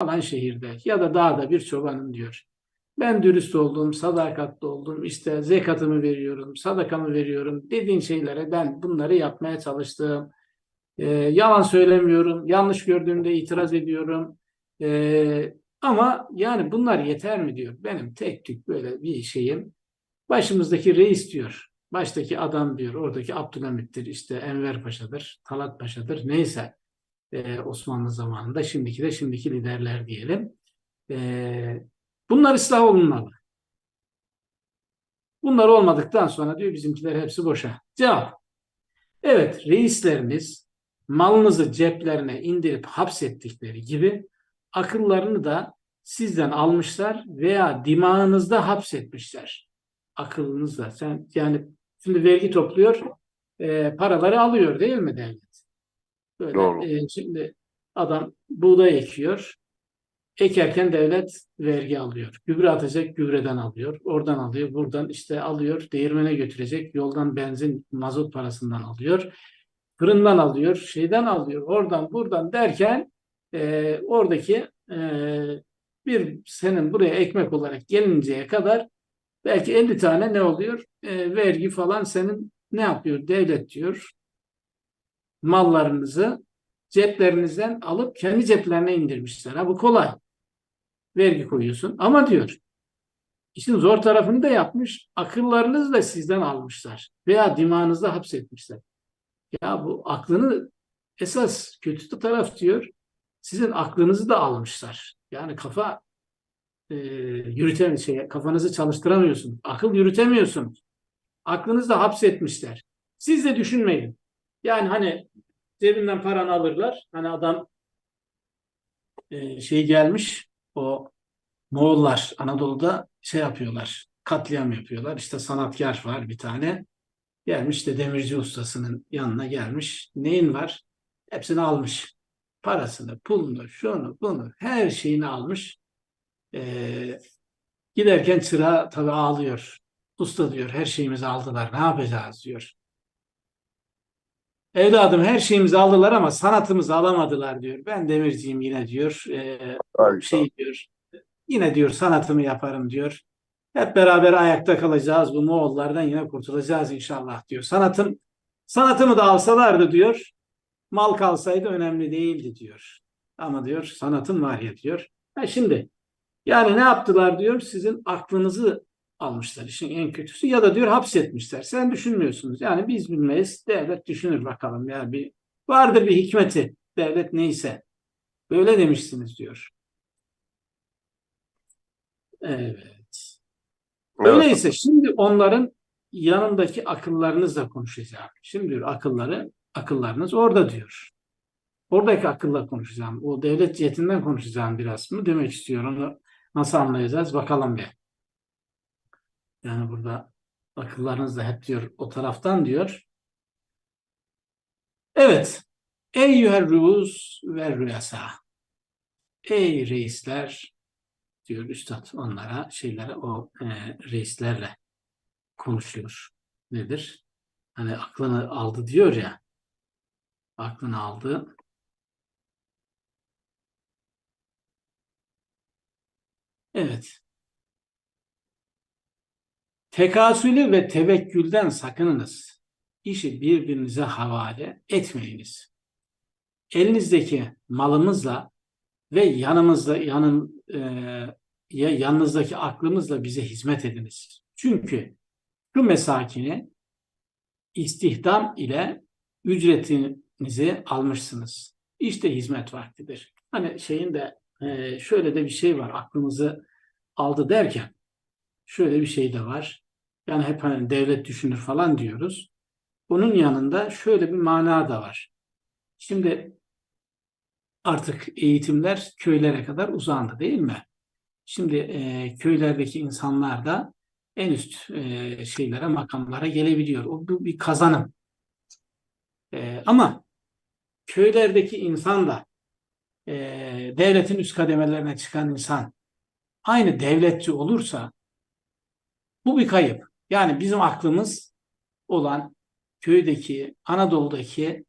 falan şehirde ya da dağda bir çobanım diyor. Ben dürüst oldum, sadakatli oldum, işte zekatımı veriyorum, sadakamı veriyorum dediğin şeylere ben bunları yapmaya çalıştım. Ee, yalan söylemiyorum, yanlış gördüğümde itiraz ediyorum. Ee, ama yani bunlar yeter mi diyor. Benim tek tük böyle bir şeyim. Başımızdaki reis diyor. Baştaki adam diyor. Oradaki Abdülhamit'tir, işte Enver Paşa'dır, Talat Paşa'dır. Neyse e, Osmanlı zamanında, şimdiki de şimdiki liderler diyelim. E, bunlar ıslah olunmalı. Bunlar olmadıktan sonra diyor bizimkiler hepsi boşa. Cevap. Evet reislerimiz malınızı ceplerine indirip hapsettikleri gibi akıllarını da sizden almışlar veya dimağınızda hapsetmişler. Akılınızda. Sen yani şimdi vergi topluyor, e, paraları alıyor değil mi devlet? Böyle Doğru. e, şimdi adam buğday ekiyor. Ekerken devlet vergi alıyor. Gübre atacak gübreden alıyor. Oradan alıyor. Buradan işte alıyor. Değirmene götürecek. Yoldan benzin, mazot parasından alıyor. Fırından alıyor. Şeyden alıyor. Oradan buradan derken e, oradaki e, bir senin buraya ekmek olarak gelinceye kadar belki 50 tane ne oluyor? E, vergi falan senin ne yapıyor? Devlet diyor. Mallarınızı ceplerinizden alıp kendi ceplerine indirmişler. Ha bu kolay. Vergi koyuyorsun. Ama diyor işin zor tarafını da yapmış. Akıllarınızı da sizden almışlar. Veya dimağınızda hapsetmişler. Ya bu aklını esas kötü taraf diyor. Sizin aklınızı da almışlar. Yani kafa e, yürütem şey, kafanızı çalıştıramıyorsun. Akıl yürütemiyorsun. Aklınızı da hapsetmişler. Siz de düşünmeyin. Yani hani cebinden paranı alırlar. Hani adam e, şey gelmiş o Moğollar Anadolu'da şey yapıyorlar. Katliam yapıyorlar. İşte sanatkar var bir tane. Gelmiş de demirci ustasının yanına gelmiş. Neyin var? Hepsini almış. Parasını, pulunu, şunu, bunu, her şeyini almış. Ee, giderken çırağı tabii ağlıyor. Usta diyor her şeyimizi aldılar. Ne yapacağız diyor. Evladım her şeyimizi aldılar ama sanatımızı alamadılar diyor. Ben demirciyim yine diyor. Ee, Harika. şey diyor. Yine diyor sanatımı yaparım diyor. Hep beraber ayakta kalacağız. Bu Moğollardan yine kurtulacağız inşallah diyor. Sanatım sanatımı da alsalardı diyor. Mal kalsaydı önemli değildi diyor. Ama diyor sanatım var ya diyor. Ha şimdi yani ne yaptılar diyor? Sizin aklınızı almışlar işin en kötüsü ya da diyor hapsetmişler. Sen düşünmüyorsunuz. Yani biz bilmeyiz. Devlet düşünür bakalım. Yani bir vardır bir hikmeti. Devlet neyse. Böyle demişsiniz diyor. Evet. Öyleyse şimdi onların yanındaki akıllarınızla konuşacağım. Şimdi diyor akılları, akıllarınız orada diyor. Oradaki akılla konuşacağım. O devlet cihetinden konuşacağım biraz mı demek istiyorum. Onu nasıl anlayacağız bakalım bir. Yani burada akıllarınız da hep diyor o taraftan diyor. Evet. Ey yuherruz ve rüyasa. Ey reisler diyor üstad onlara şeylere o e, reislerle konuşuyor. Nedir? Hani aklını aldı diyor ya. Aklını aldı. Evet. Tekasülü ve tevekkülden sakınınız. İşi birbirinize havale etmeyiniz. Elinizdeki malımızla ve yanımızda yanın e, ya yanınızdaki aklımızla bize hizmet ediniz. Çünkü şu mesakini istihdam ile ücretinizi almışsınız. İşte hizmet vaktidir. Hani şeyin de e, şöyle de bir şey var aklımızı aldı derken şöyle bir şey de var. Yani hep hani devlet düşünür falan diyoruz. Bunun yanında şöyle bir mana da var. Şimdi artık eğitimler köylere kadar uzandı değil mi? Şimdi e, köylerdeki insanlar da en üst e, şeylere, makamlara gelebiliyor. O bu bir kazanım. E, ama köylerdeki insan da e, devletin üst kademelerine çıkan insan aynı devletçi olursa bu bir kayıp. Yani bizim aklımız olan köydeki, Anadolu'daki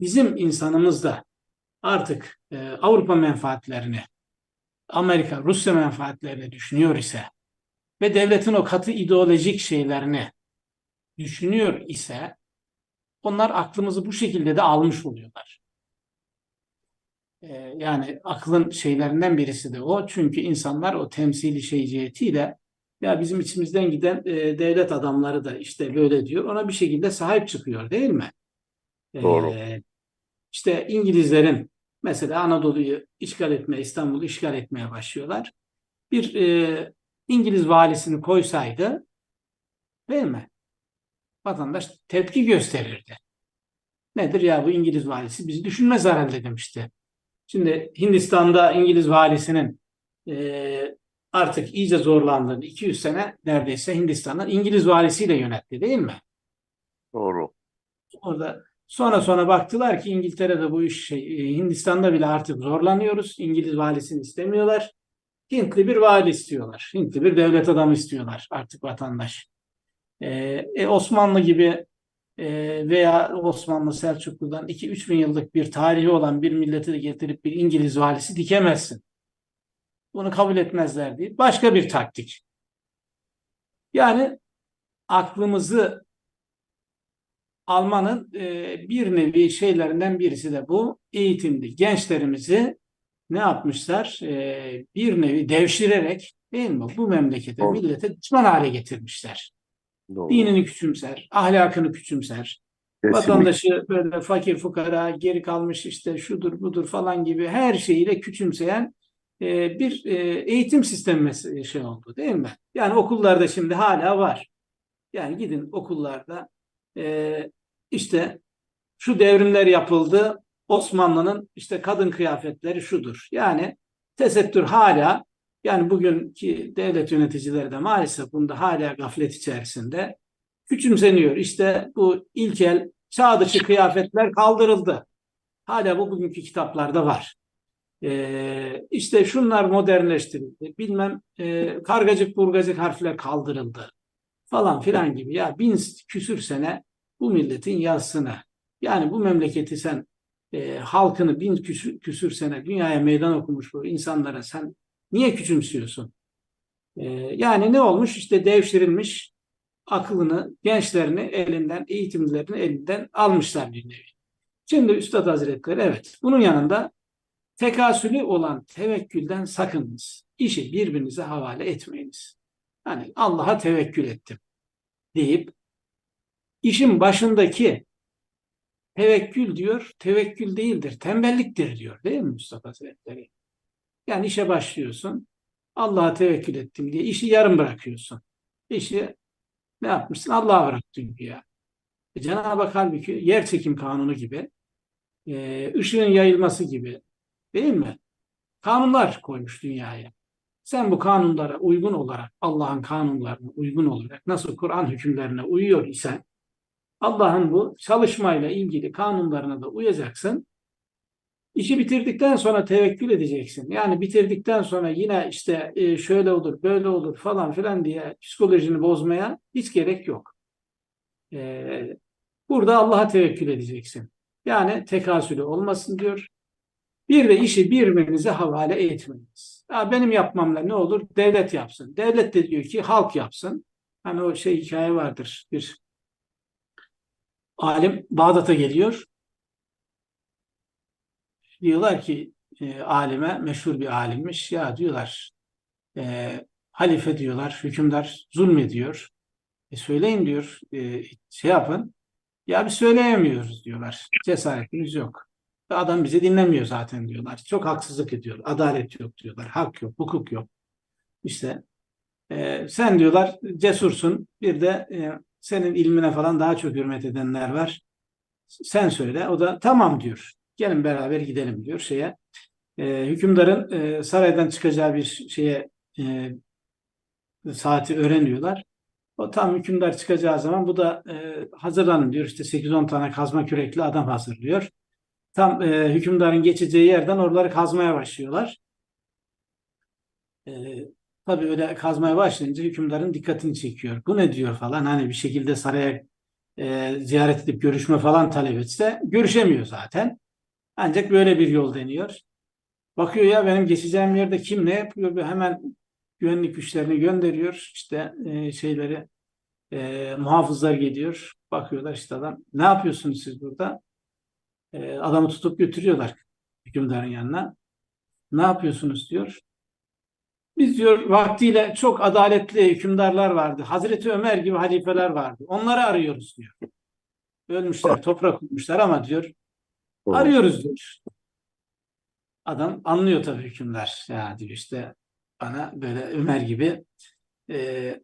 bizim insanımız da artık e, Avrupa menfaatlerini Amerika Rusya menfaatlerini düşünüyor ise ve devletin o katı ideolojik şeylerini düşünüyor ise onlar aklımızı bu şekilde de almış oluyorlar. Ee, yani aklın şeylerinden birisi de o. Çünkü insanlar o temsili şey cihetiyle ya bizim içimizden giden e, devlet adamları da işte böyle diyor. Ona bir şekilde sahip çıkıyor değil mi? Ee, Doğru. işte İngilizlerin mesela Anadolu'yu işgal etmeye, İstanbul'u işgal etmeye başlıyorlar. Bir e, İngiliz valisini koysaydı değil mi? Vatandaş tepki gösterirdi. Nedir ya bu İngiliz valisi bizi düşünmez herhalde demişti. Şimdi Hindistan'da İngiliz valisinin e, artık iyice zorlandığını 200 sene neredeyse Hindistan'dan İngiliz valisiyle yönetti değil mi? Doğru. Orada sonra sonra baktılar ki İngiltere'de bu iş şey, e, Hindistan'da bile artık zorlanıyoruz. İngiliz valisini istemiyorlar. Hintli bir vali istiyorlar. Hintli bir devlet adamı istiyorlar artık vatandaş. E, e, Osmanlı gibi e, veya Osmanlı Selçuklu'dan 2-3 bin yıllık bir tarihi olan bir milleti de getirip bir İngiliz valisi dikemezsin. Bunu kabul etmezler diye. Başka bir taktik. Yani aklımızı almanın e, bir nevi şeylerinden birisi de bu. Eğitimli gençlerimizi ne yapmışlar? E, bir nevi devşirerek değil mi? Bu memlekete, Doğru. millete düşman hale getirmişler. Doğru. Dinini küçümser, ahlakını küçümser. Kesinlikle. Vatandaşı böyle fakir fukara, geri kalmış işte şudur budur falan gibi her şeyiyle küçümseyen e, bir e, eğitim sistemi şey oldu değil mi? Yani okullarda şimdi hala var. Yani gidin okullarda e, işte şu devrimler yapıldı. Osmanlı'nın işte kadın kıyafetleri şudur. Yani tesettür hala yani bugünkü devlet yöneticileri de maalesef bunda hala gaflet içerisinde küçümseniyor. İşte bu ilkel çağ dışı kıyafetler kaldırıldı. Hala bu bugünkü kitaplarda var. Ee, işte şunlar modernleştirildi. Bilmem e, kargacık burgacık harfler kaldırıldı. Falan filan gibi. Ya bin küsür sene bu milletin yazsını. Yani bu memleketi sen e, halkını bin küsür, küsür sene dünyaya meydan okumuş bu insanlara sen niye küçümsüyorsun? E, yani ne olmuş? İşte devşirilmiş aklını, gençlerini elinden, eğitimlerini elinden almışlar bir nevi. Şimdi Üstad Hazretleri evet bunun yanında tekasülü olan tevekkülden sakınınız. İşi birbirinize havale etmeyiniz. Hani Allah'a tevekkül ettim deyip işin başındaki tevekkül diyor, tevekkül değildir, tembelliktir diyor değil mi Mustafa Hazretleri? Yani işe başlıyorsun, Allah'a tevekkül ettim diye işi yarım bırakıyorsun. İşi ne yapmışsın? Allah'a bıraktın ya. E, Cenab-ı Hak halbuki yer çekim kanunu gibi, e, ışığın yayılması gibi değil mi? Kanunlar koymuş dünyaya. Sen bu kanunlara uygun olarak, Allah'ın kanunlarına uygun olarak nasıl Kur'an hükümlerine uyuyor isen Allah'ın bu çalışmayla ilgili kanunlarına da uyacaksın. İşi bitirdikten sonra tevekkül edeceksin. Yani bitirdikten sonra yine işte e, şöyle olur, böyle olur falan filan diye psikolojini bozmaya hiç gerek yok. E, Burada Allah'a tevekkül edeceksin. Yani tekasülü olmasın diyor. Bir de işi birbirinize havale etmeyiniz. Ya benim yapmamla ne olur? Devlet yapsın. Devlet de diyor ki halk yapsın. Hani o şey hikaye vardır. Bir alim Bağdat'a geliyor. Diyorlar ki e, alime, meşhur bir alimmiş. Ya diyorlar e, halife diyorlar, hükümdar zulmediyor. E söyleyin diyor, e, şey yapın. Ya biz söyleyemiyoruz diyorlar. Cesaretimiz yok. Adam bizi dinlemiyor zaten diyorlar. Çok haksızlık ediyor. Adalet yok diyorlar. Hak yok, hukuk yok. İşte e, sen diyorlar cesursun. Bir de e, senin ilmine falan daha çok hürmet edenler var. Sen söyle. O da tamam diyor. Gelin beraber gidelim diyor şeye. E, hükümdarın e, saraydan çıkacağı bir şeye e, saati öğreniyorlar. O tam hükümdar çıkacağı zaman bu da e, hazırlanın diyor. İşte 8-10 tane kazma kürekli adam hazırlıyor. Tam e, hükümdarın geçeceği yerden oraları kazmaya başlıyorlar. E, tabii öyle kazmaya başlayınca hükümdarın dikkatini çekiyor. Bu ne diyor falan hani bir şekilde saraya e, ziyaret edip görüşme falan talep etse görüşemiyor zaten. Ancak böyle bir yol deniyor. Bakıyor ya benim geçeceğim yerde kim ne yapıyor? Hemen güvenlik güçlerini gönderiyor. İşte e, şeyleri e, muhafızlar geliyor. Bakıyorlar işte adam. Ne yapıyorsunuz siz burada? E, adamı tutup götürüyorlar hükümdarın yanına. Ne yapıyorsunuz diyor. Biz diyor vaktiyle çok adaletli hükümdarlar vardı. Hazreti Ömer gibi halifeler vardı. Onları arıyoruz diyor. Ölmüşler, toprak olmuşlar ama diyor arıyoruz diyor. Adam anlıyor tabii hükümdar. Ya diyor işte bana böyle Ömer gibi e,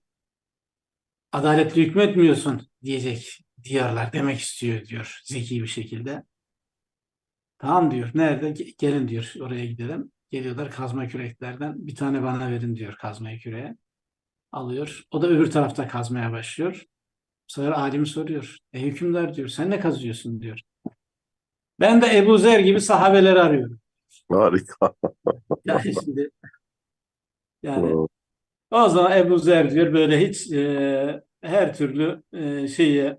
adaletli hükmetmiyorsun diyecek diyorlar demek istiyor diyor zeki bir şekilde. Tamam diyor. Nerede? Ge- Gelin diyor. Oraya gidelim. Geliyorlar kazma küreklerden. Bir tane bana verin diyor kazmayı küreğe. Alıyor. O da öbür tarafta kazmaya başlıyor. Bu sefer soruyor. E hükümdar diyor. Sen ne kazıyorsun diyor. Ben de Ebu Zer gibi sahabeleri arıyorum. Harika. Yani şimdi yani o zaman Ebu Zer diyor böyle hiç e, her türlü e, şeyi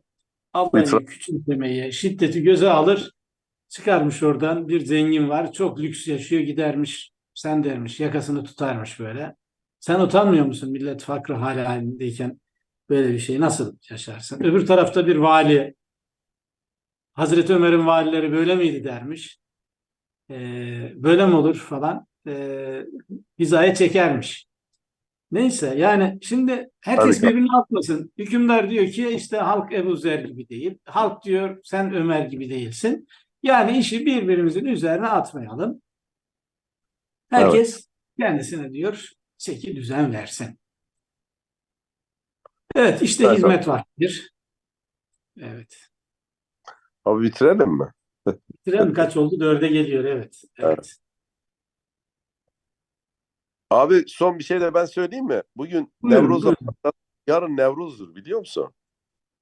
İtiraf. küçümsemeyi, şiddeti göze alır. Çıkarmış oradan bir zengin var. Çok lüks yaşıyor gidermiş. Sen dermiş yakasını tutarmış böyle. Sen utanmıyor musun millet fakir hali halindeyken böyle bir şey nasıl yaşarsın? Öbür tarafta bir vali Hazreti Ömer'in valileri böyle miydi dermiş. Ee, böyle mi olur falan. Ee, hizaya çekermiş. Neyse yani şimdi herkes Harika. birbirini atmasın. Hükümdar diyor ki işte halk Ebu Zer gibi değil. Halk diyor sen Ömer gibi değilsin. Yani işi birbirimizin üzerine atmayalım. Herkes kendisine diyor çeki düzen versin. Evet işte Evet. hizmet vaktidir. Evet. Abi bitirelim mi? Tren kaç oldu? Dörde geliyor evet. Evet. Abi son bir şey de ben söyleyeyim mi? Bugün Buyurun, Nevruz buyurun. yarın Nevruz'dur biliyor musun?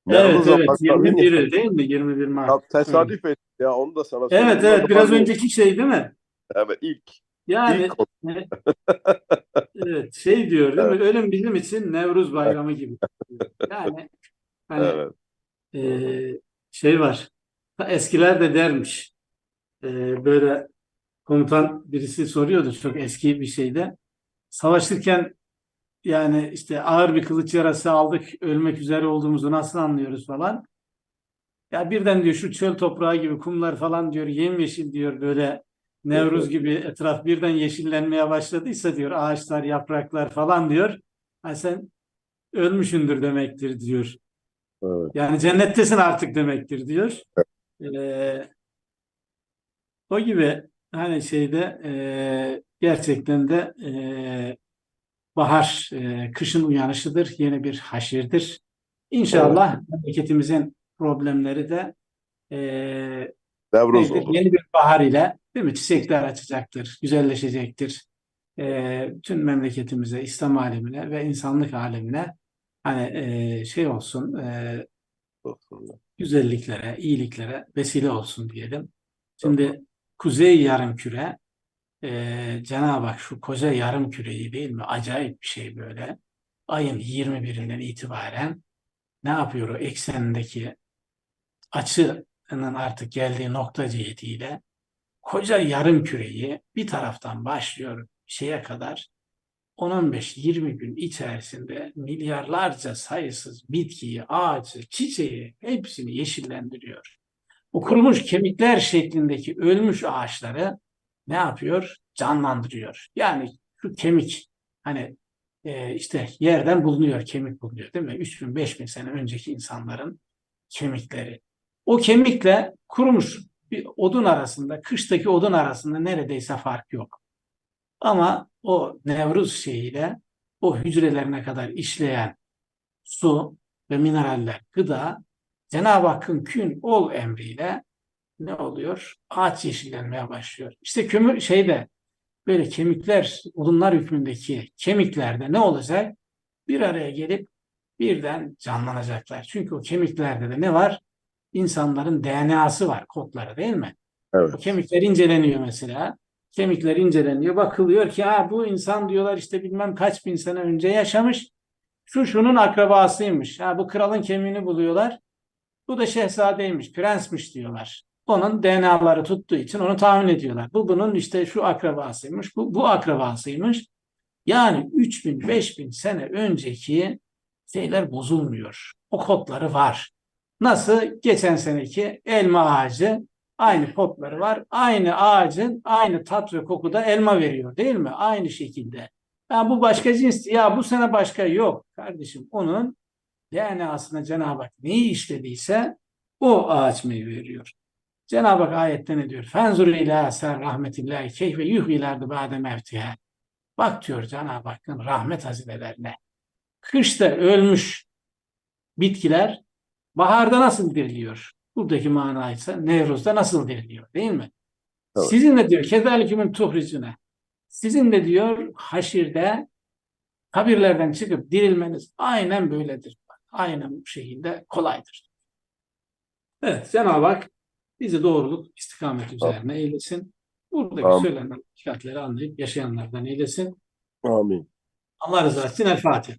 Evet Nevruz evet Ramazan- 21'i değil mi? 21 Mart. Ya tesadüf etti ya onu da sana söyleyeyim. Evet evet biraz önceki şey değil mi? Evet ilk. Yani İlk o- evet şey diyor değil mi? Ölüm bizim için Nevruz bayramı gibi. Yani hani Evet. e, şey var. Eskiler de dermiş. E, böyle komutan birisi soruyordu çok eski bir şeyde. Savaşırken yani işte ağır bir kılıç yarası aldık, ölmek üzere olduğumuzu nasıl anlıyoruz falan. Ya birden diyor şu çöl toprağı gibi kumlar falan diyor yemyeşil diyor böyle Nevruz gibi etraf birden yeşillenmeye başladıysa diyor ağaçlar, yapraklar falan diyor. Ha sen ölmüşündür demektir diyor. Evet. Yani cennettesin artık demektir diyor. Ee, o gibi hani şeyde e, gerçekten de e, bahar e, kışın uyanışıdır. Yeni bir haşirdir. İnşallah memleketimizin problemleri de e, nedir? olur. yeni bir bahar ile değil mi? Çiçekler açacaktır, güzelleşecektir. E, bütün memleketimize, İslam alemine ve insanlık alemine hani e, şey olsun, e, güzelliklere, iyiliklere vesile olsun diyelim. Şimdi Kuzey Yarımküre e, Cenab-ı Hak şu koca yarımküreyi değil mi? Acayip bir şey böyle. Ayın 21'inden itibaren ne yapıyor o eksenindeki açının artık geldiği nokta cihetiyle koca yarımküreyi bir taraftan başlıyor şeye kadar 10-15-20 gün içerisinde milyarlarca sayısız bitkiyi, ağacı, çiçeği hepsini yeşillendiriyor. O kurumuş kemikler şeklindeki ölmüş ağaçları ne yapıyor? Canlandırıyor. Yani şu kemik hani e, işte yerden bulunuyor, kemik bulunuyor değil mi? 3000 5000 sene önceki insanların kemikleri. O kemikle kurumuş bir odun arasında, kıştaki odun arasında neredeyse fark yok. Ama o Nevruz şeyiyle o hücrelerine kadar işleyen su ve mineraller, gıda Cenab-ı Hakk'ın kün ol emriyle ne oluyor? Ağaç yeşillenmeye başlıyor. İşte kömür şeyde böyle kemikler, odunlar hükmündeki kemiklerde ne olacak? Bir araya gelip birden canlanacaklar. Çünkü o kemiklerde de ne var? İnsanların DNA'sı var, kodları değil mi? Evet. O kemikler inceleniyor mesela. Kemikler inceleniyor. Bakılıyor ki ha bu insan diyorlar işte bilmem kaç bin sene önce yaşamış. Şu şunun akrabasıymış. Ha bu kralın kemiğini buluyorlar. Bu da şehzadeymiş, prensmiş diyorlar. onun DNA'ları tuttuğu için onu tahmin ediyorlar. Bu bunun işte şu akrabasıymış, bu, bu akrabasıymış. Yani 3000, 5000 sene önceki şeyler bozulmuyor. O kodları var. Nasıl? Geçen seneki elma ağacı aynı kodları var. Aynı ağacın aynı tat ve kokuda elma veriyor değil mi? Aynı şekilde. Ya bu başka cins. Ya bu sene başka yok. Kardeşim onun DNA'sına Cenab-ı Hak neyi işlediyse o ağaç meyve veriyor. Cenab-ı Hak ayette ne diyor? Fenzur ila sen rahmetillahi keyfe yuhyilerdi ba'de mevtiha. Bak diyor Cenab-ı Hakk'ın rahmet hazinelerine. Kışta ölmüş bitkiler baharda nasıl diriliyor? Buradaki mana ise Nevruz'da nasıl diriliyor değil mi? Evet. Sizin de diyor kezalikümün tuhricine. Sizin de diyor haşirde kabirlerden çıkıp dirilmeniz aynen böyledir. Aynen bu şekilde kolaydır. Evet Cenab-ı Hak bizi doğruluk istikamet üzerine eylesin. Buradaki Amin. söylenen hakikatleri anlayıp yaşayanlardan eylesin. Amin. Allah rızası için El Fatiha.